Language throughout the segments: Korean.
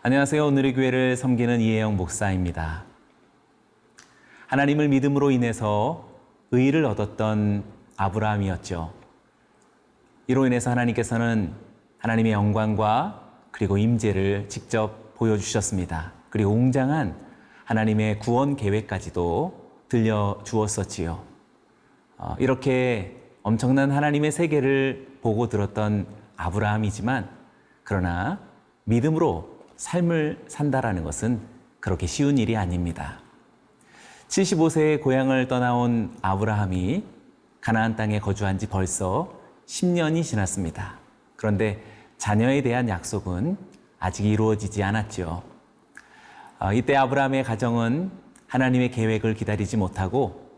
안녕하세요. 오늘의 교회를 섬기는 이혜영 목사입니다. 하나님을 믿음으로 인해서 의를 얻었던 아브라함이었죠. 이로 인해서 하나님께서는 하나님의 영광과 그리고 임재를 직접 보여주셨습니다. 그리고 웅장한 하나님의 구원 계획까지도 들려 주었었지요. 어, 이렇게 엄청난 하나님의 세계를 보고 들었던 아브라함이지만 그러나 믿음으로 삶을 산다라는 것은 그렇게 쉬운 일이 아닙니다. 75세의 고향을 떠나온 아브라함이 가나안 땅에 거주한 지 벌써 10년이 지났습니다. 그런데 자녀에 대한 약속은 아직 이루어지지 않았죠. 어, 이때 아브라함의 가정은 하나님의 계획을 기다리지 못하고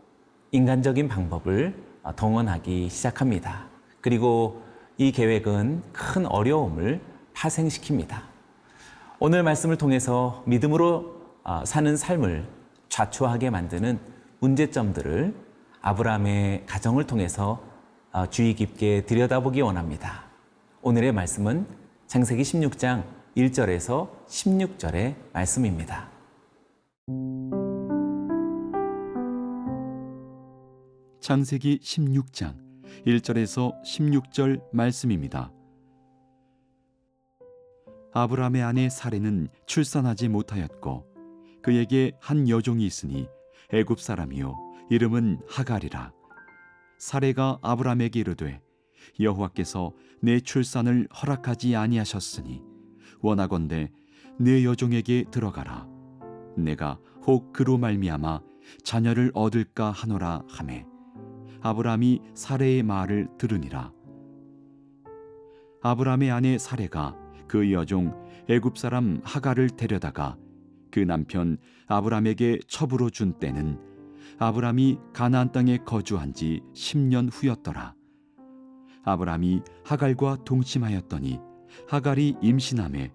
인간적인 방법을 어, 동원하기 시작합니다. 그리고 이 계획은 큰 어려움을 파생시킵니다. 오늘 말씀을 통해서 믿음으로 어, 사는 삶을 좌초하게 만드는 문제점들을 아브라함의 가정을 통해서 어, 주의 깊게 들여다보기 원합니다. 오늘의 말씀은 창세기 16장 1절에서 16절의 말씀입니다. 창세기 16장 1절에서 16절 말씀입니다. 아브라함의 아내 사레는 출산하지 못하였고 그에게 한 여종이 있으니 애굽 사람이요 이름은 하갈이라. 사레가 아브라함에게 이르되 여호와께서 내 출산을 허락하지 아니하셨으니 원하건대 내 여종에게 들어가라. 내가 혹 그로 말미암아 자녀를 얻을까 하노라 하매 아브라함이 사레의 말을 들으니라. 아브라함의 아내 사레가 그 여종 애굽 사람 하갈을 데려다가 그 남편 아브라함에게 첩으로 준 때는 아브라함이 가나안 땅에 거주한 지 10년 후였더라. 아브라함이 하갈과 동침하였더니 하갈이 임신함에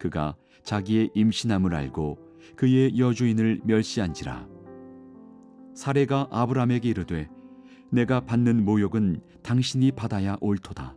그가 자기의 임신함을 알고 그의 여주인을 멸시한지라. 사레가 아브라함에게 이르되 내가 받는 모욕은 당신이 받아야 옳도다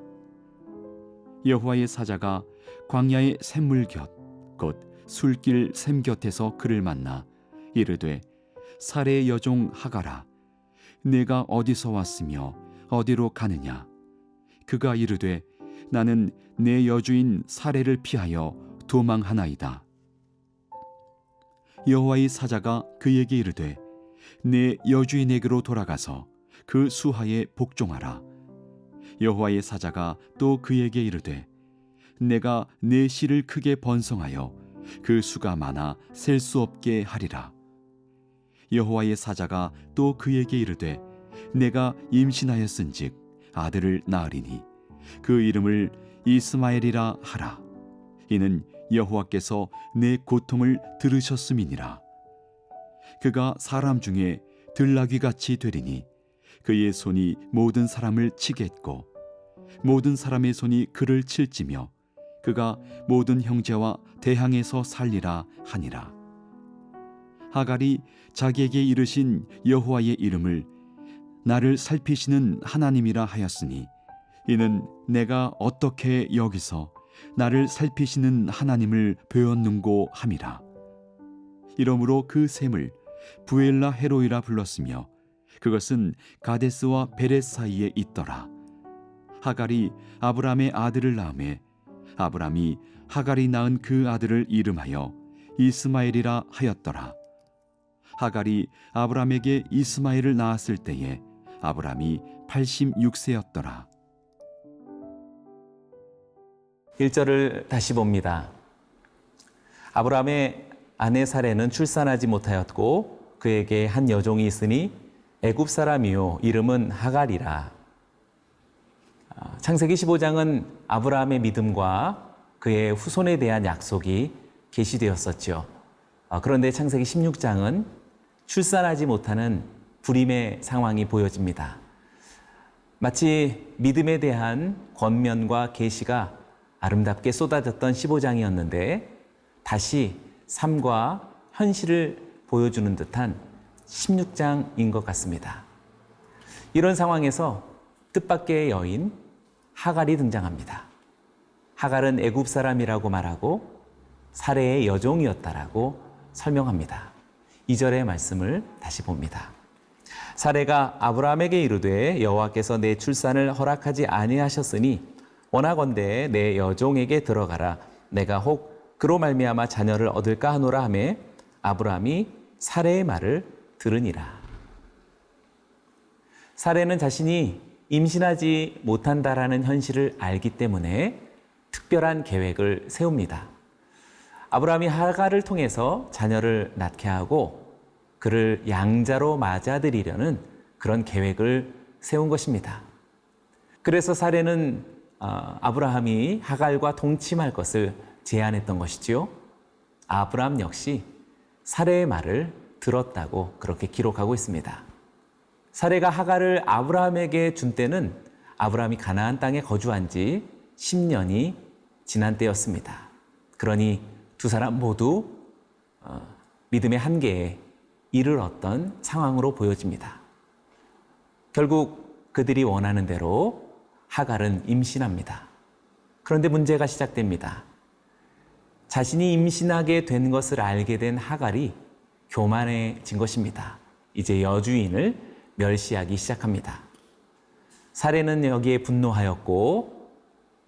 여호와의 사자가 광야의 샘물 곁 곧 술길 샘 곁에서 그를 만나 이르되 사레의 여종 하갈아 내가 어디서 왔으며 어디로 가느냐? 그가 이르되 나는 내 여주인 사레를 피하여 도망하나이다. 여호와의 사자가 그에게 이르되 내 여주인에게로 돌아가서 그 수하에 복종하라 여호와의 사자가 또 그에게 이르되 내가 내 씨를 크게 번성하여 그 수가 많아 셀 수 없게 하리라. 여호와의 사자가 또 그에게 이르되 내가 임신하였은즉 아들을 낳으리니 그 이름을 이스마엘이라 하라. 이는 여호와께서 내 고통을 들으셨음이니라. 그가 사람 중에 들나귀 같이 되리니 그의 손이 모든 사람을 치겠고 모든 사람의 손이 그를 칠지며 그가 모든 형제와 대항에서 살리라 하니라. 하갈이 자기에게 이르신 여호와의 이름을 나를 살피시는 하나님이라 하였으니 이는 내가 어떻게 여기서 나를 살피시는 하나님을 배웠는고 함이라. 이러므로 그 샘을 부엘라 헤로이라 불렀으며 그것은 가데스와 베레 사이에 있더라 하갈이 아브람의 아들을 낳음에 아브람이 하갈이 낳은 그 아들을 이름하여 이스마엘이라 하였더라 하갈이 아브람에게 이스마엘을 낳았을 때에 아브람이 86세였더라 1절을 다시 봅니다. 아브라함의 아내 사레는 출산하지 못하였고 그에게 한 여종이 있으니 애굽 사람이요 이름은 하갈이라. 아, 창세기 15장은 아브라함의 믿음과 그의 후손에 대한 약속이 계시되었었죠. 어, 그런데 창세기 16장은 출산하지 못하는 불임의 상황이 보여집니다. 마치 믿음에 대한 권면과 계시가 아름답게 쏟아졌던 15장이었는데 다시 삶과 현실을 보여주는 듯한 16장인 것 같습니다. 이런 상황에서 뜻밖의 여인 하갈이 등장합니다. 하갈은 애굽 사람이라고 말하고 사례의 여종이었다라고 설명합니다. 2절의 말씀을 다시 봅니다. 사례가 아브라함에게 이르되 여호와께서 내 출산을 허락하지 아니하셨으니 원하건대 내 여종에게 들어가라 내가 혹 그로 말미암아 자녀를 얻을까 하노라 하매 아브라함이 사례의 말을 들으니라. 사례는 자신이 임신하지 못한다라는 현실을 알기 때문에 특별한 계획을 세웁니다. 아브라함이 하갈을 통해서 자녀를 낳게 하고 그를 양자로 맞아들이려는 그런 계획을 세운 것입니다. 그래서 사례는 어, 아브라함이 하갈과 동침할 것을 제안했던 것이지요. 아브라함 역시 사례의 말을 들었다고 그렇게 기록하고 있습니다. 사례가 하갈을 아브라함에게 준 때는 아브라함이 가나안 땅에 거주한 지 10년이 지난 때였습니다. 그러니 두 사람 모두 어, 믿음의 한계에 이르렀던 상황으로 보여집니다. 결국 그들이 원하는 대로 하갈은 임신합니다. 그런데 문제가 시작됩니다. 자신이 임신하게 된 것을 알게 된 하갈이 교만해진 것입니다. 이제 여주인을 멸시하기 시작합니다. 사례는 여기에 분노하였고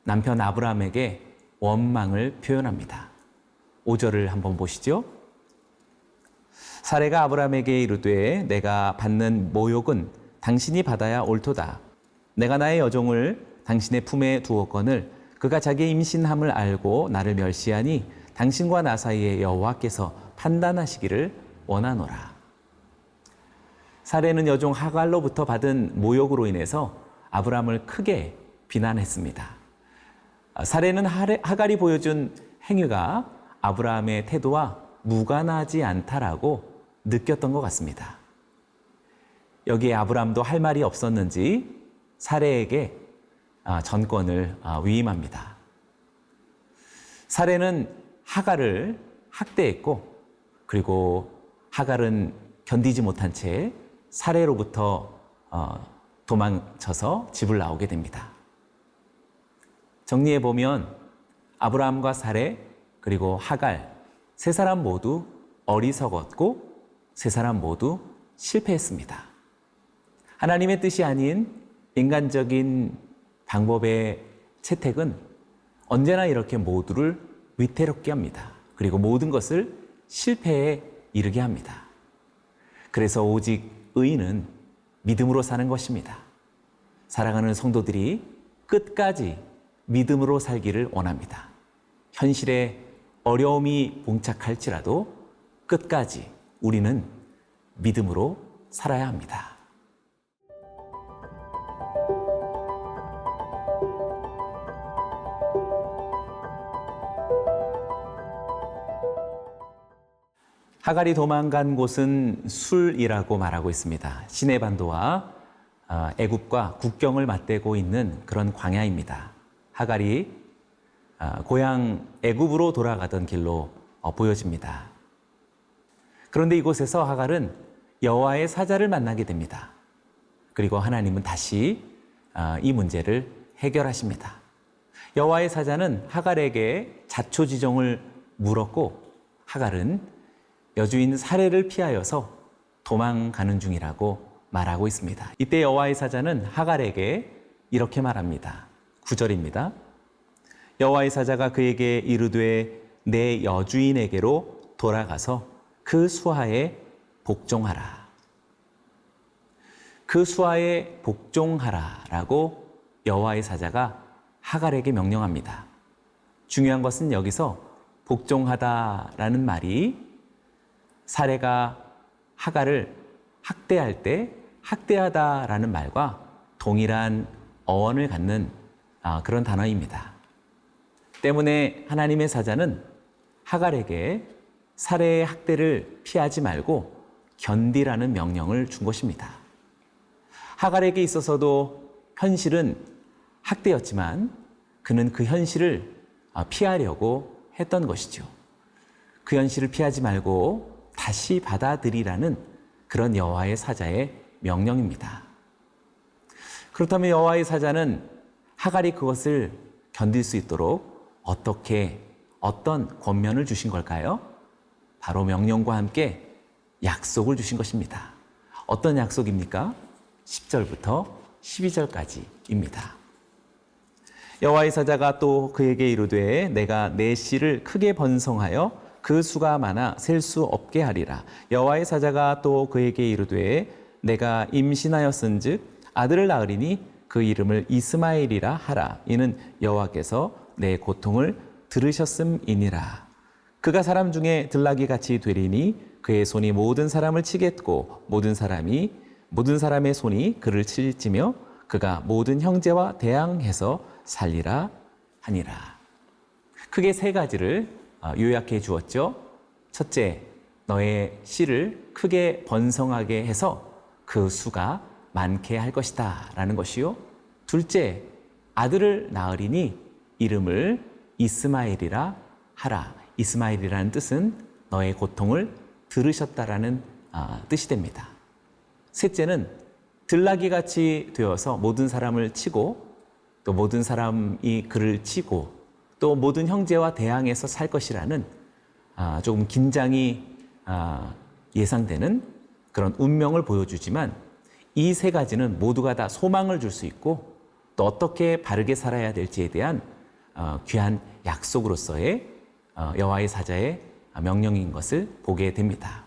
남편 아브라함에게 원망을 표현합니다. 5절을 한번 보시죠. 사례가 아브라함에게 이르되 내가 받는 모욕은 당신이 받아야 옳도다. 내가 나의 여종을 당신의 품에 두었거늘 그가 자기의 임신함을 알고 나를 멸시하니 당신과 나 사이에 여호와께서 판단하시기를 원하노라. 사례는 여종 하갈로부터 받은 모욕으로 인해서 아브라함을 크게 비난했습니다. 사례는 하갈이 보여준 행위가 아브라함의 태도와 무관하지 않다라고 느꼈던 것 같습니다. 여기에 아브라함도 할 말이 없었는지 사례에게 아, 전권을 아, 위임합니다. 사례는 하갈을 학대했고 그리고 하갈은 견디지 못한 채 사례로부터 어, 도망쳐서 집을 나오게 됩니다. 정리해 보면 아브라함과 사례 그리고 하갈 세 사람 모두 어리석었고 세 사람 모두 실패했습니다. 하나님의 뜻이 아닌 인간적인 방법의 채택은 언제나 이렇게 모두를 위태롭게 합니다. 그리고 모든 것을 실패에 이르게 합니다. 그래서 오직 의인은 믿음으로 사는 것입니다. 사랑하는 성도들이 끝까지 믿음으로 살기를 원합니다. 현실에 어려움이 봉착할지라도 끝까지 우리는 믿음으로 살아야 합니다. 하갈이 도망간 곳은 술이라고 말하고 있습니다. 시내 반도와 어, 애굽과 국경을 맞대고 있는 그런 광야입니다. 하갈이 어, 고향 애굽으로 돌아가던 길로 어, 보여집니다. 그런데 이곳에서 하갈은 여호와의 사자를 만나게 됩니다. 그리고 하나님은 다시 이 문제를 해결하십니다. 여호와의 사자는 하갈에게 자초지종을 물었고 하갈은 여주인 사례를 피하여서 도망가는 중이라고 말하고 있습니다. 이때 여호와의 사자는 하갈에게 이렇게 말합니다. 9절입니다. 여호와의 사자가 그에게 이르되 내 여주인에게로 돌아가서 그 수하에 복종하라. 그 수하에 복종하라라고 여호와의 사자가 하갈에게 명령합니다. 중요한 것은 여기서 복종하다라는 말이 사례가 하갈을 학대할 때 학대하다라는 말과 동일한 어원을 갖는 아, 그런 단어입니다. 때문에 하나님의 사자는 하갈에게 살해의 학대를 피하지 말고 견디라는 명령을 준 것입니다. 하갈에게 있어서도 현실은 학대였지만 그는 그 현실을 아, 피하려고 했던 것이죠. 그 현실을 피하지 말고 다시 받아들이라는 그런 여호와의 사자의 명령입니다. 그렇다면 여호와의 사자는 하갈이 그것을 견딜 수 있도록 어떻게 어떤 권면을 주신 걸까요? 바로 명령과 함께 약속을 주신 것입니다. 어떤 약속입니까? 10절부터 12절까지입니다. 여호와의 사자가 또 그에게 이르되 내가 내 씨를 크게 번성하여 그 수가 많아 셀 수 없게 하리라. 여호와의 사자가 또 그에게 이르되 내가 임신하였은즉 아들을 낳으리니 그 이름을 이스마엘이라 하라. 이는 여호와께서 내 고통을 들으셨음이니라. 그가 사람 중에 들나귀 같이 되리니 그의 손이 모든 사람을 치겠고 모든 사람이 모든 사람의 손이 그를 칠지며 그가 모든 형제와 대항해서 살리라 하니라. 크게 세 가지를 어, 요약해 주었죠. 첫째, 너의 씨를 크게 번성하게 해서 그 수가 많게 할 것이다. 라는 것이요. 둘째, 아들을 낳으리니 이름을 이스마엘이라 하라. 이스마엘이라는 뜻은 너의 고통을 들으셨다라는 아, 뜻이 됩니다. 셋째는 들나귀 같이 되어서 모든 사람을 치고 또 모든 사람이 그를 치고 또 모든 형제와 대항해서 살 것이라는 아, 조금 긴장이 아, 예상되는 그런 운명을 보여주지만 이 세 가지는 모두가 다 소망을 줄 수 있고 또 어떻게 바르게 살아야 될지에 대한 어, 귀한 약속으로서의 어, 여호와의 사자의 명령인 것을 보게 됩니다.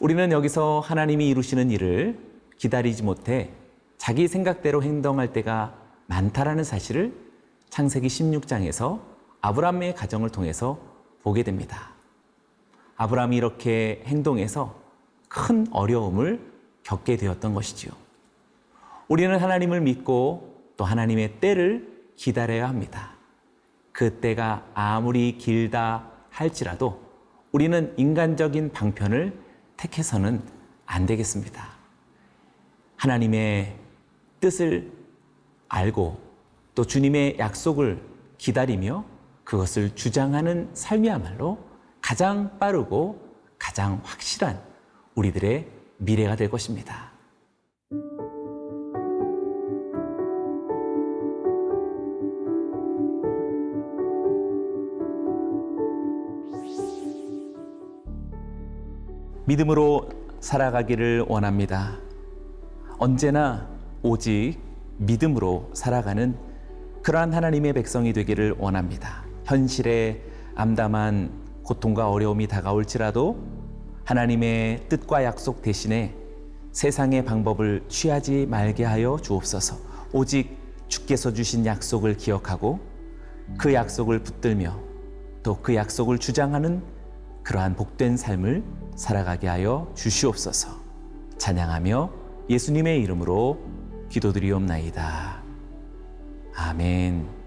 우리는 여기서 하나님이 이루시는 일을 기다리지 못해 자기 생각대로 행동할 때가 많다라는 사실을 창세기 16장에서 아브라함의 가정을 통해서 보게 됩니다. 아브라함이 이렇게 행동해서 큰 어려움을 겪게 되었던 것이지요. 우리는 하나님을 믿고 또 하나님의 때를 기다려야 합니다. 그 때가 아무리 길다 할지라도 우리는 인간적인 방편을 택해서는 안 되겠습니다. 하나님의 뜻을 알고 또 주님의 약속을 기다리며 그것을 주장하는 삶이야말로 가장 빠르고 가장 확실한 우리들의 미래가 될 것입니다. 믿음으로 살아가기를 원합니다. 언제나 오직 믿음으로 살아가는 그러한 하나님의 백성이 되기를 원합니다. 현실에 암담한 고통과 어려움이 다가올지라도 하나님의 뜻과 약속 대신에 세상의 방법을 취하지 말게 하여 주옵소서. 오직 주께서 주신 약속을 기억하고 그 약속을 붙들며 또 그 약속을 주장하는 그러한 복된 삶을 살아가게 하여 주시옵소서. 찬양하며 예수님의 이름으로 기도드리옵나이다. 아멘.